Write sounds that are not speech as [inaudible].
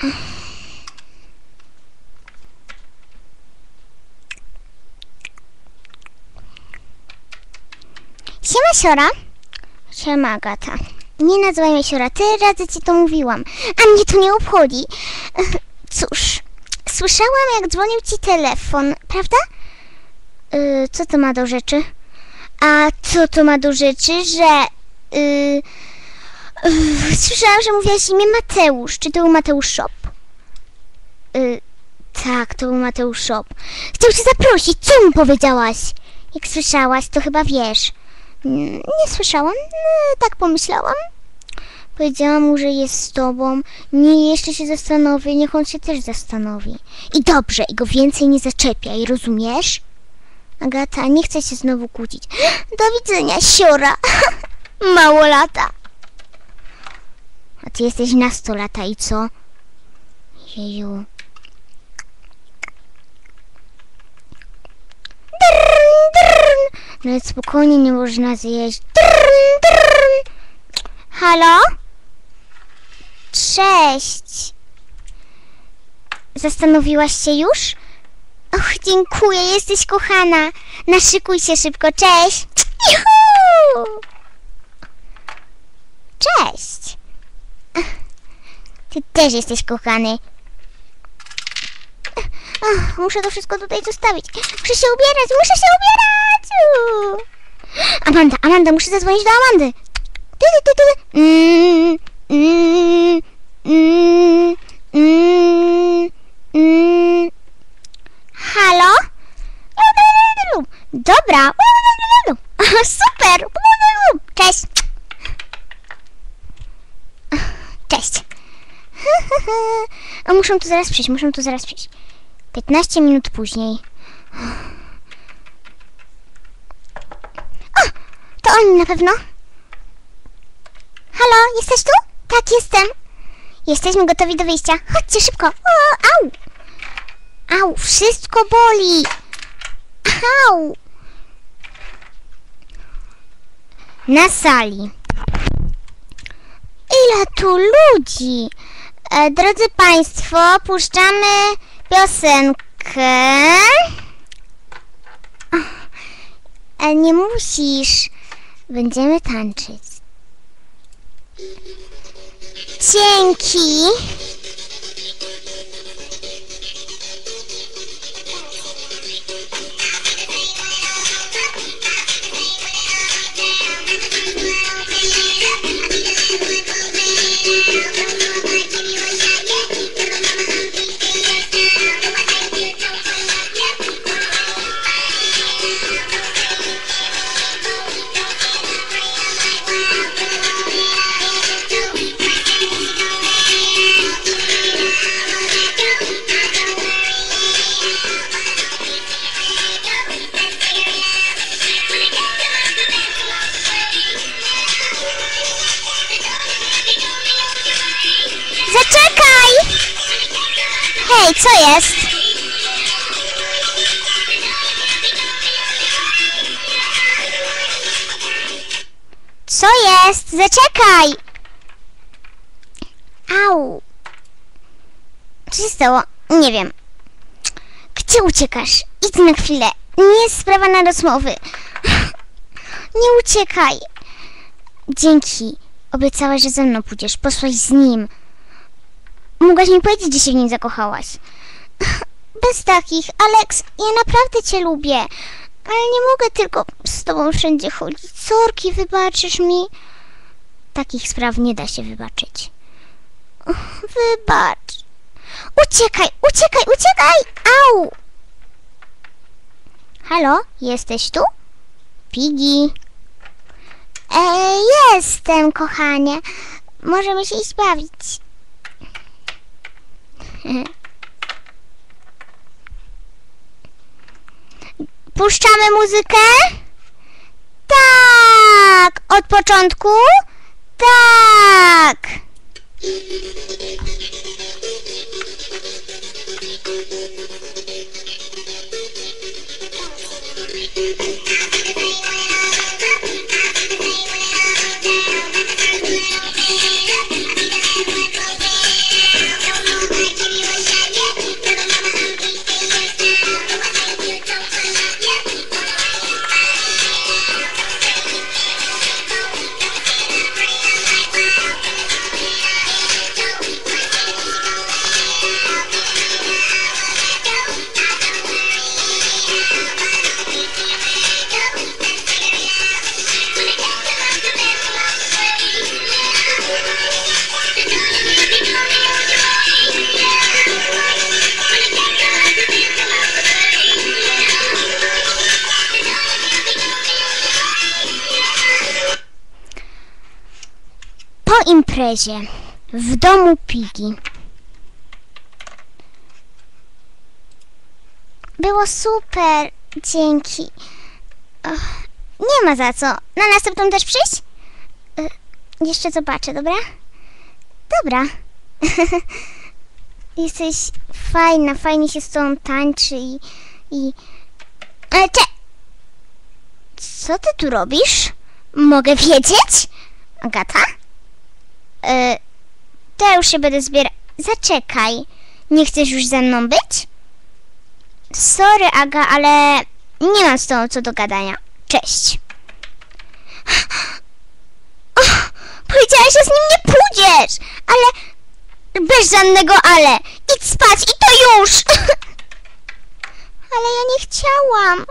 Siema Siora. Siema Agata. Nie nazywaj mnie Siora, tyle razy ci to mówiłam, a mnie to nie obchodzi. Cóż, słyszałam jak dzwonił ci telefon, prawda? Yy, co to ma do rzeczy? A co to ma do rzeczy, że... Yy, yy, słyszałam, że mówiłaś imię Mateusz. Czy to był Mateusz Shop? Yy, tak, to był Mateusz Shop. Chciał cię zaprosić, co mu powiedziałaś? Jak słyszałaś, to chyba wiesz. Mm, Nie słyszałam, no, tak pomyślałam. Powiedziałam mu, że jest z tobą. Nie, jeszcze się zastanowi, niech on się też zastanowi. I dobrze, i go więcej nie zaczepiaj, rozumiesz? Agata, nie chcę się znowu kłócić. [gasps] Do widzenia, siora. [laughs] Mało lata. A ty jesteś na sto lata i co? Jeju. Nawet spokojnie nie można zjeść. Drn, drn. Halo? Cześć. Zastanowiłaś się już? Och, dziękuję, jesteś kochana. Naszykuj się szybko, cześć. Juhu! Cześć. Ty też jesteś kochany. Muszę to wszystko tutaj zostawić. Muszę się ubierać, muszę się ubierać. Amanda, Amanda, muszę zadzwonić do Amandy. Ty, ty, ty, ty. Mm, mm, mm, mm, mm. Halo? Dobra. Super. Cześć. Cześć. Muszę tu zaraz przyjść, muszę tu zaraz przyjść. 15 minut później. To oni na pewno. Halo, jesteś tu? Tak, jestem. Jesteśmy gotowi do wyjścia. Chodźcie szybko. O, au! Au, wszystko boli. Au! Na sali. Ile tu ludzi? E, drodzy Państwo, puszczamy piosenkę. E, nie musisz. Będziemy tańczyć. Dzięki. Zaczekaj! Hej, co jest? Co jest? Zaczekaj! Au! Co się stało? Nie wiem. Gdzie uciekasz? Idź na chwilę. Nie jest sprawa na rozmowy. [laughs] Nie uciekaj. Dzięki. Obiecałaś, że ze mną pójdziesz. Posłaś z nim. Mogłaś mi powiedzieć, gdzie się w nim zakochałaś. [laughs] Bez takich, Alex, ja naprawdę cię lubię. Ale nie mogę tylko z tobą wszędzie chodzić. Sorki, wybaczysz mi? Takich spraw nie da się wybaczyć. [laughs] Wybacz. Uciekaj, uciekaj, uciekaj! Au! Halo, jesteś tu? Piggy. E, jestem, kochanie. Możemy się iść bawić. Puszczamy muzykę? Tak! Od początku? Tak! Imprezie w domu Pigi. Było super, dzięki. Och, nie ma za co. Na następną też przyjść? Y, jeszcze zobaczę, dobra? Dobra. [laughs] Jesteś fajna, fajnie się z tobą tańczy i... i... Ale cze... Co ty tu robisz? Mogę wiedzieć? Agata? To ja już się będę zbierać. Zaczekaj. Nie chcesz już ze mną być? Sorry, Aga, ale nie mam z tobą co do gadania. Cześć. Och, powiedziałaś, że z nim nie pójdziesz, ale bez żadnego ale. Idź spać i to już. [laughs] ale ja nie chciałam.